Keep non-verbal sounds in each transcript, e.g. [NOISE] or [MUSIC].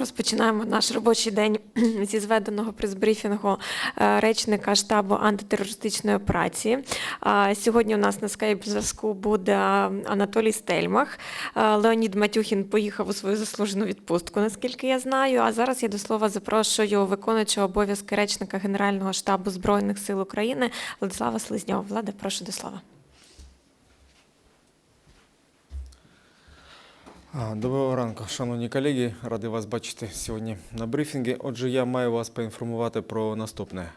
Розпочинаємо наш робочий день [CLEARS THROAT] зі зведеного прес-брифінгу е, речника штабу антитерористичної операції. А, Сьогодні у нас на скайп-зв'язку буде Анатолій Стельмах. Леонід Матюхін поїхав у свою заслужену відпустку, наскільки я знаю. А зараз я до слова запрошую виконуючого обов'язки речника Генерального штабу Збройних сил України Владислава Слизньова. Влада, прошу до слова. Доброго ранку, шановні колеги. Радий вас бачити сьогодні на брифінгі. Отже, я маю вас поінформувати про наступне.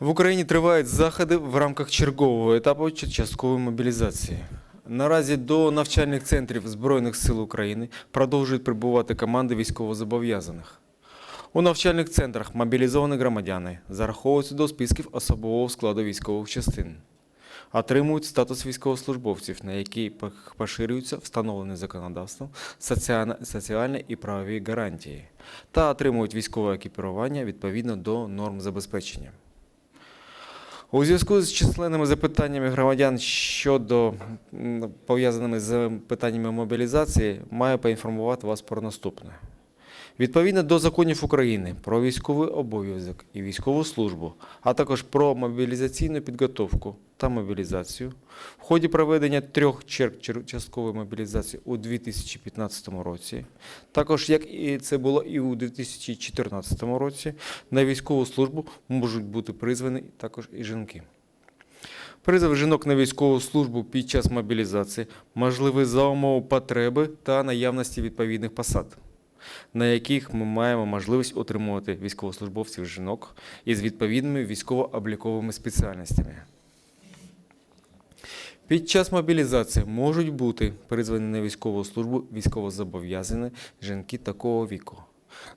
В Україні тривають заходи в рамках чергового етапу часткової мобілізації. Наразі до навчальних центрів Збройних сил України продовжують прибувати команди військовозобов'язаних. У навчальних центрах мобілізовані громадяни зараховуються до списків особового складу військових частин отримують статус військовослужбовців, на які поширюються встановлені законодавством соціальні і правові гарантії, та отримують військове екіпірування відповідно до норм забезпечення. У зв'язку з численними запитаннями громадян щодо пов'язаними з питаннями мобілізації, маю поінформувати вас про наступне. Відповідно до законів України про військовий обов'язок і військову службу, а також про мобілізаційну підготовку та мобілізацію, в ході проведення трьох черг часткової мобілізації у 2015 році, також як і це було і у 2014 році, на військову службу можуть бути призвані також і жінки. Призов жінок на військову службу під час мобілізації можливий за умови потреби та наявності відповідних посад на яких ми маємо можливість отримувати військовослужбовців жінок із відповідними військово-обліковими спеціальностями. Під час мобілізації можуть бути призвані на військову службу військовозобов'язані жінки такого віку.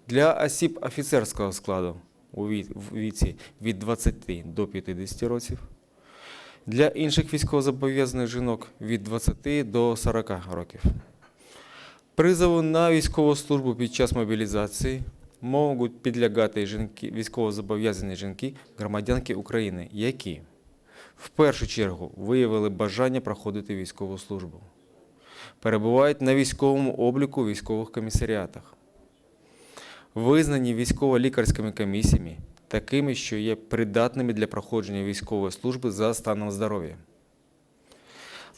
Для осіб офіцерського складу у віці від 20 до 50 років, для інших військовозобов'язаних жінок від 20 до 40 років. Призову на військову службу під час мобілізації можуть підлягати жінки, військовозобов'язані жінки, громадянки України, які в першу чергу виявили бажання проходити військову службу, перебувають на військовому обліку у військових комісаріатах, визнані військово-лікарськими комісіями, такими, що є придатними для проходження військової служби за станом здоров'я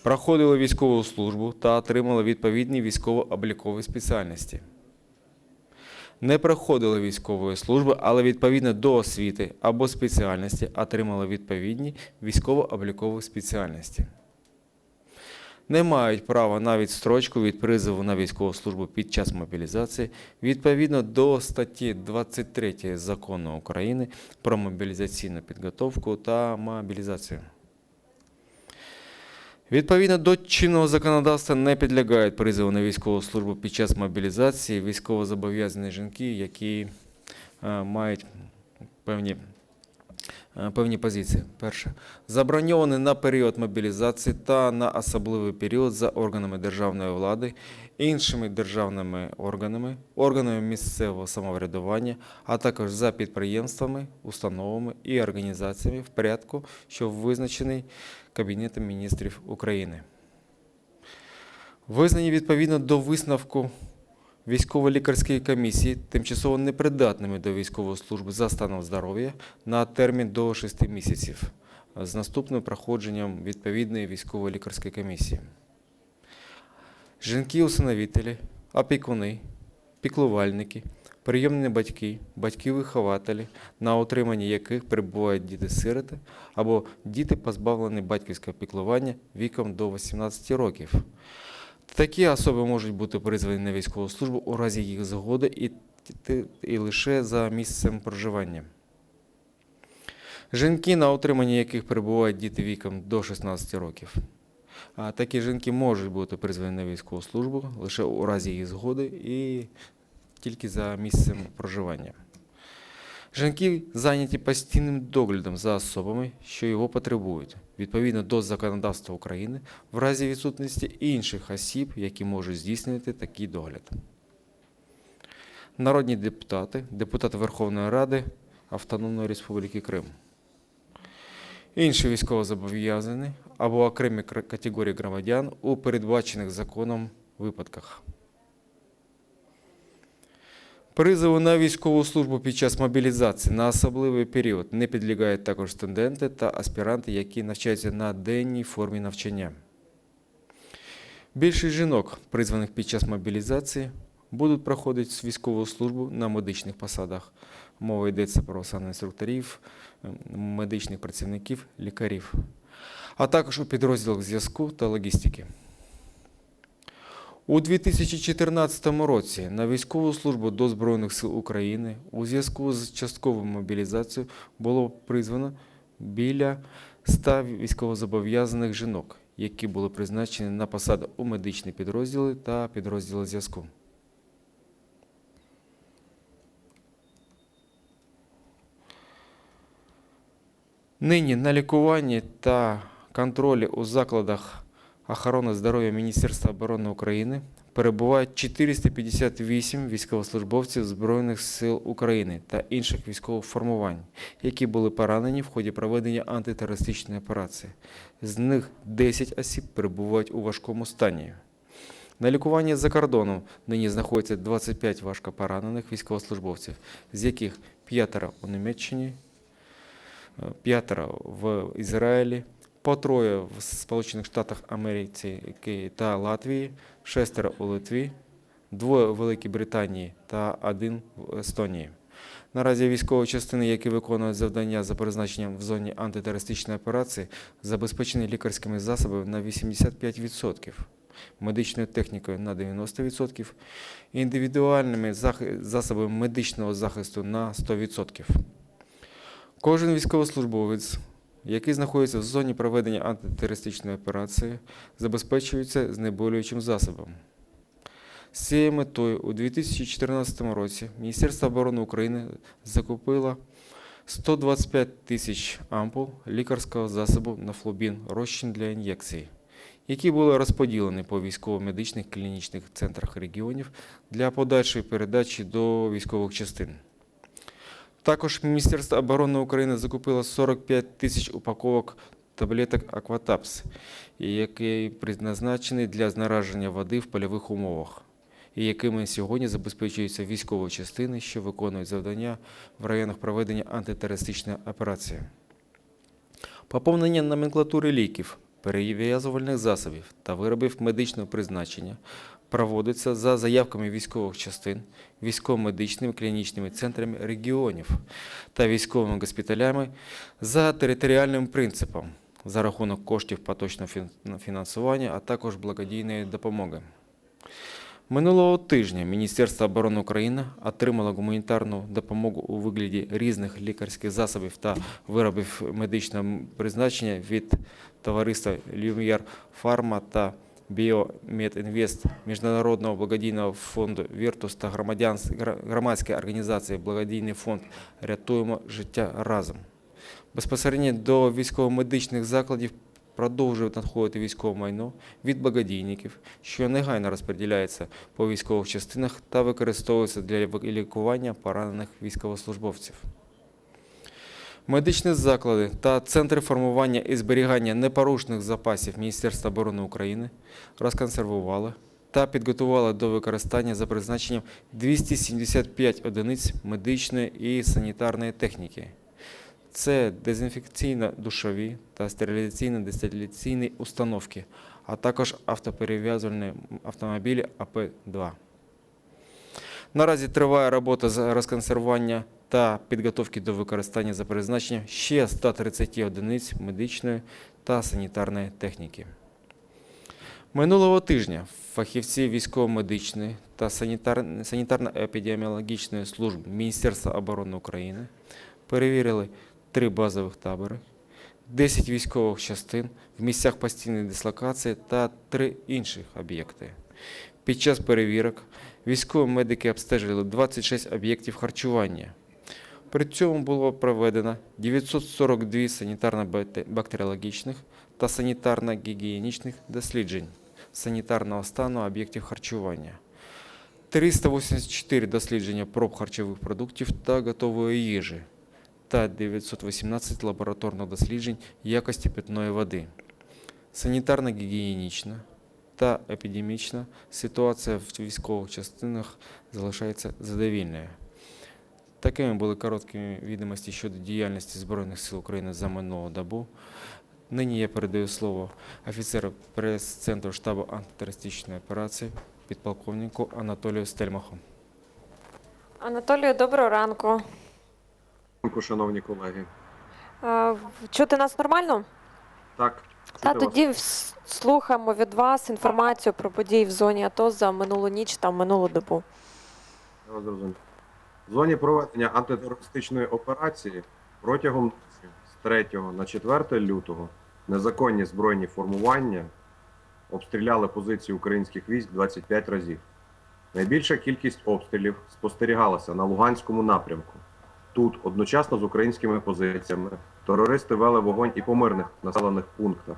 проходили військову службу та отримали відповідні військово-облікові спеціальності. Не проходили військової служби, але відповідно до освіти або спеціальності отримали відповідні військово-облікові спеціальності. Не мають права на відстрочку від призову на військову службу під час мобілізації відповідно до статті 23 Закону України про мобілізаційну підготовку та мобілізацію. Відповідно до чинного законодавства не підлягають призову на військову службу під час мобілізації військовозобов'язані жінки, які е, мають певні, е, певні позиції. Перше. Заброньовані на період мобілізації та на особливий період за органами державної влади, іншими державними органами, органами місцевого самоврядування, а також за підприємствами, установами і організаціями в порядку, що визначений Кабінетом міністрів України. Визнані відповідно до висновку військово-лікарської комісії тимчасово непридатними до військової служби за станом здоров'я на термін до 6 місяців з наступним проходженням відповідної військово-лікарської комісії. Жінки-усиновителі, опікуни, піклувальники, прийомні батьки, батьки-вихователі, на утриманні яких перебувають діти-сироти або діти, позбавлені батьківського піклування віком до 18 років. Такі особи можуть бути призвані на військову службу у разі їх згоди і, т- і лише за місцем проживання. Жінки, на утриманні яких перебувають діти віком до 16 років. А такі жінки можуть бути призвані на військову службу лише у разі їх згоди і тільки за місцем проживання. Жінки зайняті постійним доглядом за особами, що його потребують, відповідно до законодавства України, в разі відсутності інших осіб, які можуть здійснювати такий догляд. Народні депутати, депутати Верховної Ради Автономної Республіки Крим. Інші військовозобов'язані або окремі категорії громадян у передбачених законом випадках. Призову на військову службу під час мобілізації на особливий період не підлягають також студенти та аспіранти, які навчаються на денній формі навчання. Більшість жінок, призваних під час мобілізації, будуть проходити військову службу на медичних посадах. Мова йдеться про санінструкторів, медичних працівників, лікарів, а також у підрозділах зв'язку та логістики. У 2014 році на військову службу до Збройних сил України у зв'язку з частковою мобілізацією було призвано біля 100 військовозобов'язаних жінок, які були призначені на посади у медичні підрозділи та підрозділи зв'язку. Нині на лікуванні та контролі у закладах охорони здоров'я Міністерства оборони України перебувають 458 військовослужбовців Збройних сил України та інших військових формувань, які були поранені в ході проведення антитерористичної операції. З них 10 осіб перебувають у важкому стані. На лікуванні за кордоном нині знаходиться 25 важкопоранених військовослужбовців, з яких п'ятеро у Німеччині, е, п'ятеро в Ізраїлі, по троє в Сполучених Штатах Америки та Латвії, шестеро у Литві, двоє у Великій Британії та один в Естонії. Наразі військові частини, які виконують завдання за призначенням в зоні антитерористичної операції, забезпечені лікарськими засобами на 85%, медичною технікою на 90%, індивідуальними засобами медичного захисту на 100%. Кожен військовослужбовець, який знаходиться в зоні проведення антитерористичної операції, забезпечується знеболюючим засобом. З цією метою у 2014 році Міністерство оборони України закупило 125 тисяч ампул лікарського засобу нафлобін розчин для ін'єкцій, які були розподілені по військово-медичних клінічних центрах регіонів для подальшої передачі до військових частин. Також Міністерство оборони України закупило 45 тисяч упаковок таблеток Акватапс, які призначені для знараження води в польових умовах, і якими сьогодні забезпечуються військові частини, що виконують завдання в районах проведення антитерористичної операції. Поповнення номенклатури ліків, перев'язувальних засобів та виробів медичного призначення проводиться за заявками військових частин, військово-медичними клінічними центрами регіонів та військовими госпіталями за територіальним принципом за рахунок коштів поточного фінансування, а також благодійної допомоги. Минулого тижня Міністерство оборони України отримало гуманітарну допомогу у вигляді різних лікарських засобів та виробів медичного призначення від товариства Люм'єр Фарма та Біомедінвест, Міжнародного благодійного фонду Віртус та громадської організації Благодійний фонд Рятуємо життя разом. Безпосередньо до військово-медичних закладів продовжує надходити військове майно від благодійників, що негайно розподіляється по військових частинах та використовується для лікування поранених військовослужбовців. Медичні заклади та центри формування і зберігання непорушних запасів Міністерства оборони України розконсервували та підготували до використання за призначенням 275 одиниць медичної і санітарної техніки. Це дезінфекційно-душові та стерилізаційно-дистиляційні установки, а також автоперев'язувальні автомобілі АП-2. Наразі триває робота з розконсервування та підготовки до використання за призначенням ще 130 одиниць медичної та санітарної техніки. Минулого тижня фахівці військово-медичної та санітарно-епідеміологічної служб Міністерства оборони України перевірили три базових табори, 10 військових частин в місцях постійної дислокації та три інших об'єкти. Під час перевірок військові медики обстежили 26 об'єктів харчування. При цьому було проведено 942 санітарно-бактеріологічних та санітарно-гігієнічних досліджень санітарного стану об'єктів харчування. 384 дослідження проб харчових продуктів та готової їжі та 918 лабораторних досліджень якості питної води. Санітарно-гігієнічна, та епідемічна ситуація в військових частинах залишається задовільною. Такими були короткі відомості щодо діяльності Збройних сил України за минулу добу. Нині я передаю слово офіцеру прес-центру штабу антитерористичної операції підполковнику Анатолію Стельмаху. Анатолію, доброго ранку. Ранку, шановні колеги. Е, Чути нас нормально? Так, Та тоді слухаємо від вас інформацію про події в зоні АТО за минулу ніч та минулу добу. Я вас зрозумів. В зоні проведення антитерористичної операції протягом з 3 на 4 лютого незаконні збройні формування обстріляли позиції українських військ 25 разів. Найбільша кількість обстрілів спостерігалася на Луганському напрямку. Тут, одночасно з українськими позиціями, терористи вели вогонь і по мирних населених пунктах.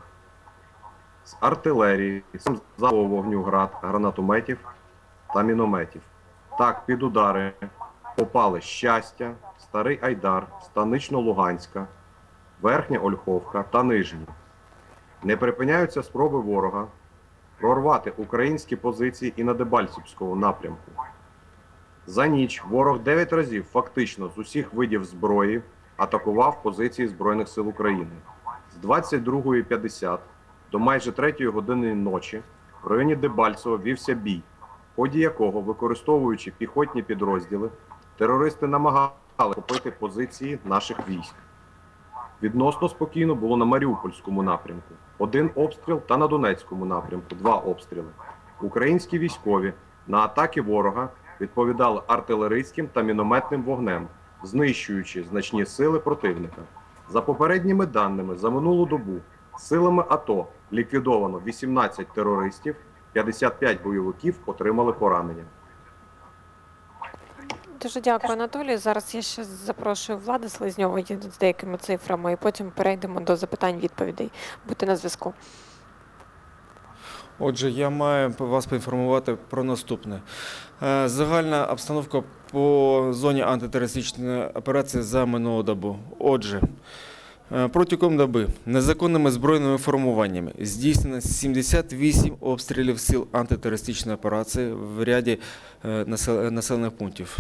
З артилерії, з залпового вогню град, гранатометів та мінометів. Так, під удари попали Щастя, Старий Айдар, Станично-Луганська, Верхня Ольховка та Нижні. Не припиняються спроби ворога прорвати українські позиції і на Дебальцівському напрямку. За ніч ворог 9 разів фактично з усіх видів зброї атакував позиції Збройних сил України. З 22.50 до майже 3 години ночі в районі Дебальцево вівся бій, в ході якого, використовуючи піхотні підрозділи, терористи намагали купити позиції наших військ. Відносно спокійно було на Маріупольському напрямку. Один обстріл та на Донецькому напрямку два обстріли. Українські військові на атаки ворога відповідали артилерійським та мінометним вогнем, знищуючи значні сили противника. За попередніми даними, за минулу добу силами АТО ліквідовано 18 терористів, 55 бойовиків отримали поранення. Дуже дякую, Анатолію. Зараз я ще запрошую Влада Слизньова з деякими цифрами, і потім перейдемо до запитань-відповідей. Будьте на зв'язку. Отже, я маю вас поінформувати про наступне. Е, Загальна обстановка по зоні антитерористичної операції за минулу добу. Отже, е, протягом доби незаконними збройними формуваннями здійснено 78 обстрілів сил антитерористичної операції в ряді е, населених пунктів.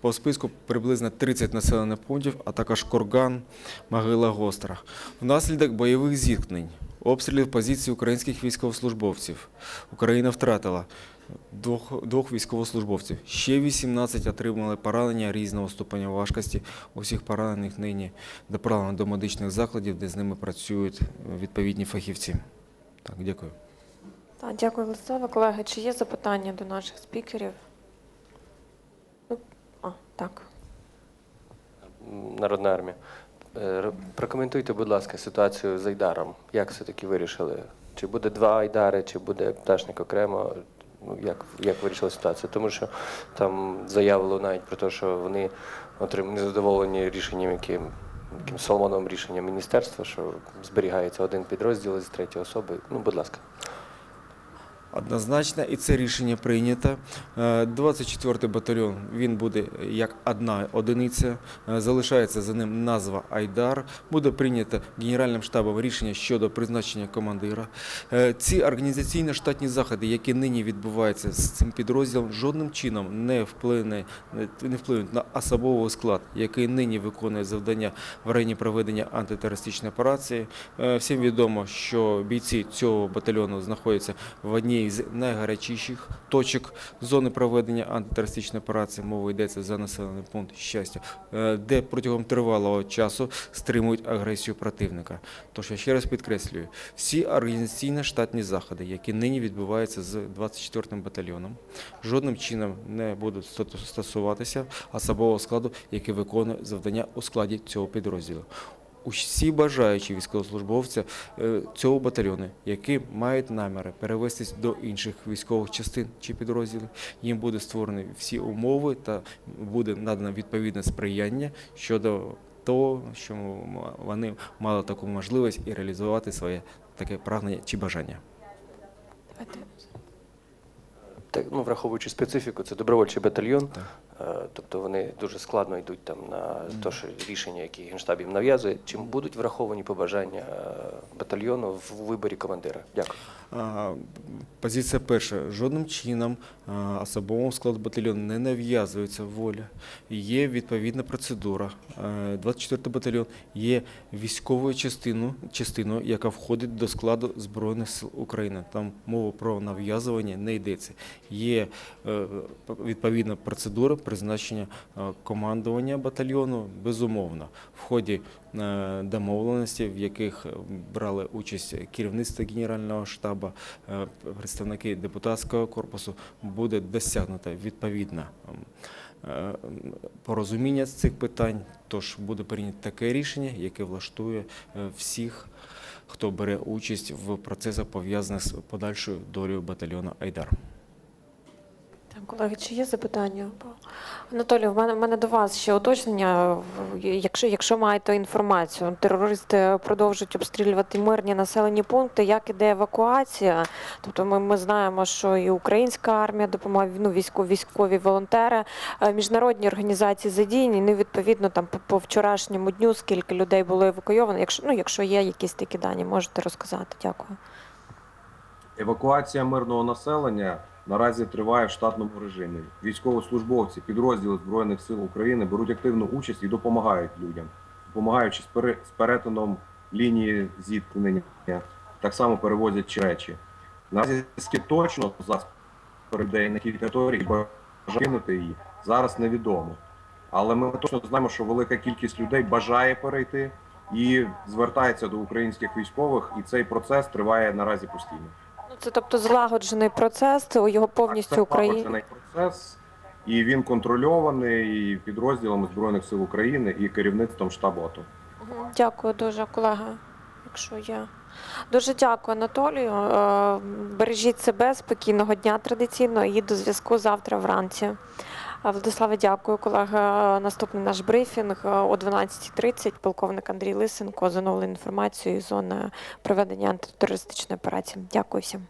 По списку приблизно 30 населених пунктів, а також Курган, Могила Гостра. Внаслідок бойових зіткнень обстрілів позицій українських військовослужбовців. Україна втратила двох, двох військовослужбовців. Ще 18 отримали поранення різного ступеня важкості. Усіх поранених нині доправлено до медичних закладів, де з ними працюють відповідні фахівці. Так, дякую. Так, дякую, Владислава. Колеги, чи є запитання до наших спікерів? Ну, а, так. Народна армія. Е, Прокоментуйте, будь ласка, ситуацію з Айдаром. Як все-таки вирішили? Чи буде два Айдари, чи буде пташник окремо? Ну, як, як вирішили ситуацію? Тому що там заявили навіть про те, що вони отрим... незадоволені рішенням, яким, яким Соломоновим рішенням міністерства, що зберігається один підрозділ з третьої особи. Ну, будь ласка. Однозначно, і це рішення прийнято. Е, 24-й батальйон він буде як одна одиниця. Е, Залишається за ним назва Айдар. Буде прийнято Генеральним штабом рішення щодо призначення командира. Е, Ці організаційно штатні заходи, які нині відбуваються з цим підрозділом, жодним чином не вплине не впливають на особовий склад, який нині виконує завдання в районі проведення антитерористичної операції. Е, Всім відомо, що бійці цього батальйону знаходяться в одній з найгарячіших точок зони проведення антитерористичної операції. Мова йдеться за населений пункт щастя, е, де протягом тривалого часу стримують агресію противника. Тож я ще раз підкреслюю, всі організаційно штатні заходи, які нині відбуваються з 24-м батальйоном, жодним чином не будуть стосуватися особового складу, який виконує завдання у складі цього підрозділу. Усі бажаючі військовослужбовці е, цього батальйону, які мають наміри перевестись до інших військових частин чи підрозділів, їм буде створені всі умови та буде надано відповідне сприяння щодо того, що вони мали таку можливість і реалізувати своє таке прагнення чи бажання. Так, ну, враховуючи специфіку, це добровольчий батальйон. Так. Е, Тобто вони дуже складно йдуть там на те, що рішення, які Генштаб їм нав'язує. Чим будуть враховані побажання е, батальйону в виборі командира? Дякую. Позиція перша. Жодним чином особовому складу батальйону не нав'язується воля. Є відповідна процедура. Е, 24 батальйон є військовою частиною, частиною, яка входить до складу Збройних сил України. Там мова про нав'язування не йдеться. Є е, відповідна процедура призначення е, командування батальйону, безумовно, в ході домовленості, в яких е, брали участь керівництво Генерального штабу, е, представники депутатського корпусу, буде досягнуто відповідно ем, е, порозуміння з цих питань. Тож буде прийнято таке рішення, яке влаштує е, всіх, хто бере участь в процесах пов'язаних з подальшою долею батальйону Айдар. Колеги, чи є запитання? Анатолій, в мене, в мене до вас ще уточнення. Якщо, якщо маєте інформацію, терористи продовжують обстрілювати мирні населені пункти, як іде евакуація? Тобто ми, ми знаємо, що і українська армія допомагає, ну, військові, військові волонтери, е, міжнародні організації задіяні, ну, відповідно, там по, по вчорашньому дню скільки людей було евакуйовано. Якщо, ну, якщо є якісь такі дані, можете розказати. Дякую. Евакуація мирного населення наразі триває в штатному режимі. Військовослужбовці, підрозділи Збройних сил України беруть активну участь і допомагають людям, допомагаючи з перетином лінії зіткнення, так само перевозять речі. Наразі точно зараз передає на кілька територій і кинути її, зараз невідомо. Але ми точно знаємо, що велика кількість людей бажає перейти і звертається до українських військових, і цей процес триває наразі постійно. Це тобто злагоджений процес, це його повністю Україна. процес, і він контрольований і підрозділами Збройних сил України і керівництвом штабу АТО. Дякую дуже, колега. Якщо я Дуже дякую, Анатолію. Е, Бережіть себе, спокійного дня традиційно і до зв'язку завтра вранці. Владиславе, дякую, колега. Наступний наш брифінг е, о 12.30. Полковник Андрій Лисенко з оновленою інформацією зона проведення антитерористичної операції. Дякую всім.